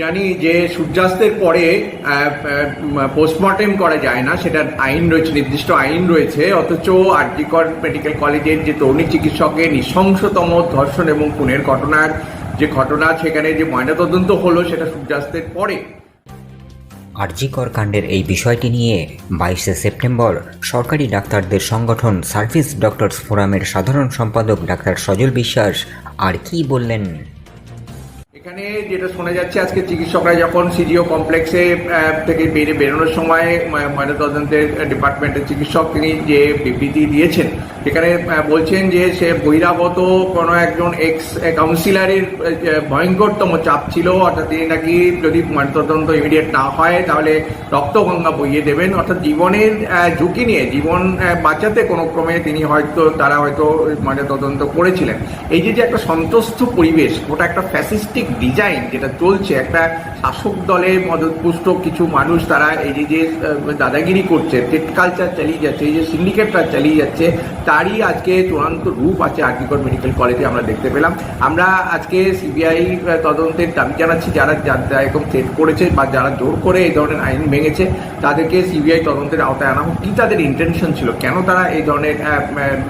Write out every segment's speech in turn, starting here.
জানি যে সূর্যাস্তের পরে পোস্টমর্টেম করা যায় না সেটা আইন রয়েছে, নির্দিষ্ট আইন রয়েছে, অথচ আরজিকর মেডিকেল কলেজের যে তরুণী চিকিৎসকের নৃশংসতম ধর্ষণ এবং খুনের ঘটনার যে ঘটনা, সেখানে যে ময়নাতদন্ত হলো, সেটা সূর্যাস্তের পরে। আরজিকর কাণ্ডের এই বিষয়টি নিয়ে বাইশে সেপ্টেম্বর সরকারি ডাক্তারদের সংগঠন সার্ভিস ডক্টরস ফোরামের সাধারণ সম্পাদক ডাক্তার সজল বিশ্বাস আর কি বললেন? এখানে যেটা শোনা যাচ্ছে, আজকে চিকিৎসকরা যখন সিজিও কমপ্লেক্সে থেকে বেরিয়ে বেরোনোর সময় ময়নাতদন্তের ডিপার্টমেন্টের চিকিৎসক তিনি যে বিবৃতি দিয়েছেন সেখানে বলছেন যে সে বহিরাগত কোনো একজন এক্স কাউন্সিলারের ভয়ঙ্করতম চাপ ছিল, অর্থাৎ তিনি নাকি যদি ময়নাতদন্ত ইমিডিয়েট না হয়, তাহলে রক্তগঙ্গা বইয়ে দেবেন। অর্থাৎ জীবনের ঝুঁকি নিয়ে, জীবন বাঁচাতে কোনো ক্রমে তিনি হয়তো, তারা হয়তো মানে তদন্ত করেছিলেন। এই যে যে একটা সন্তুষ্ট পরিবেশ, ওটা একটা ফ্যাসিস্টিক ডিজাইন যেটা চলছে, একটা শাসক দলের মদতপুষ্ট কিছু মানুষ তারা এই যে যে দাদাগিরি করছে, টেট কালচার চালিয়ে যাচ্ছে, এই যে সিন্ডিকেটটা চালিয়ে যাচ্ছে তারই আজকে চূড়ান্ত রূপ আছে আরজিকর মেডিকেল কলেজে আমরা দেখতে পেলাম। আমরা আজকে সিবিআই তদন্তের দাবি জানাচ্ছি, যারা এরকম সেট করেছে বা যারা জোর করে এই ধরনের আইন ভেঙেছে, তাদেরকে সিবিআই তদন্তের আওতায় আনা হোক। কী তাদের ইন্টেনশন ছিল? কেন তারা এই ধরনের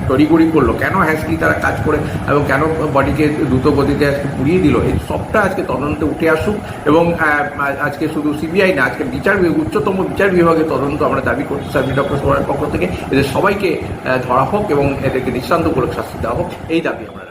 তড়িঘড়ি করল? কেন হ্যাসলি তারা কাজ করে এবং কেন বডিকে দ্রুত গতিতে আজকে পুড়িয়ে দিল? এই সবটা আজকে তদন্তে উঠে আসুক এবং আজকে শুধু সিবিআই না, আজকে বিচার উচ্চতম বিচার বিভাগে তদন্ত আমরা দাবি করছি। সার্ভিস ডক্টর সবার পক্ষ থেকে। এদের সবাইকে ধরা হোক। এবং এদেরকে দৃষ্টান্তমূলক শাস্তি দেওয়া হোক এই দাবি আমরা